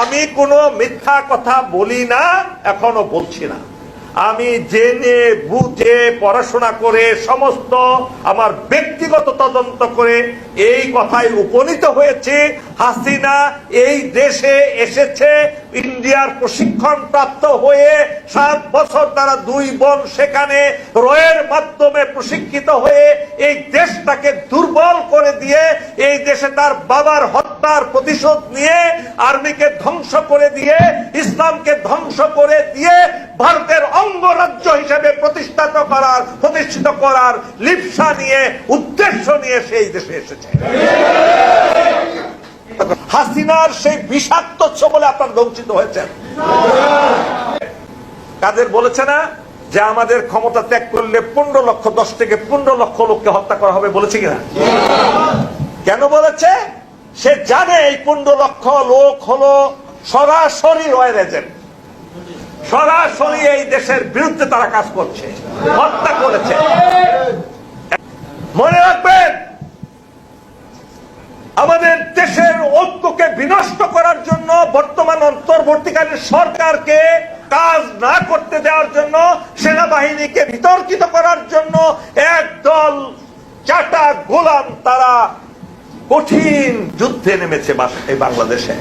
আমি কোনো মিথ্যা কথা বলি না, এখনও বলছি না। আমি জেনে বুঝে পড়াশোনা করে সমস্ত আমার ব্যক্তিগত তদন্ত করে এই কথায় উপনীত হয়েছে। হাসিনা এই দেশে এসেছে, ইন্ডিয়ার প্রশিক্ষণ প্রাপ্ত হয়ে সাত বছর তারা দুই বোন সেখানে রয়ের মাধ্যমে প্রশিক্ষিত হয়ে এই দেশটাকে দুর্বল করে দিয়ে এই দেশে তার বাবার হত্যার প্রতিশোধ নিয়ে আর্মিকে ধ্বংস করে দিয়ে, ইসলামকে ধ্বংস করে দিয়ে ভারতের অঙ্গরাজ্য হিসেবে প্রতিষ্ঠিত করার প্রতিষ্ঠিত করার লিপসা নিয়ে, উদ্দেশ্য নিয়ে সেই দেশে এসেছে। হাসিনার সেই বিষাক্ত বলে আপনার বঞ্চিত হয়েছেন। কাদের বলেছে না? যে আমাদের ক্ষমতা ত্যাগ করলে পনেরো লক্ষ, দশ থেকে পনেরো লক্ষ লোককে হত্যা করা হবে বলেছে কিনা? কেন বলেছে? সে জানে এই পনেরো লক্ষ লোক হলো সরাসরি রয়ের এজেন্ট। সরাসরি এই দেশের বিরুদ্ধে তারা কাজ করছে, হত্যা করেছে। মনে রাখবেন, আমাদের দেশের ঐক্যকে বিনষ্ট করার জন্য বর্তমান অন্তর্বর্তীকালীন সরকারকে না করতে দেওয়ার জন্য, সেনাবাহিনীকে বিতর্কিত করার জন্য একদল চাটা গোলাম তারা কঠিন যুদ্ধে নেমেছে এই বাংলাদেশে।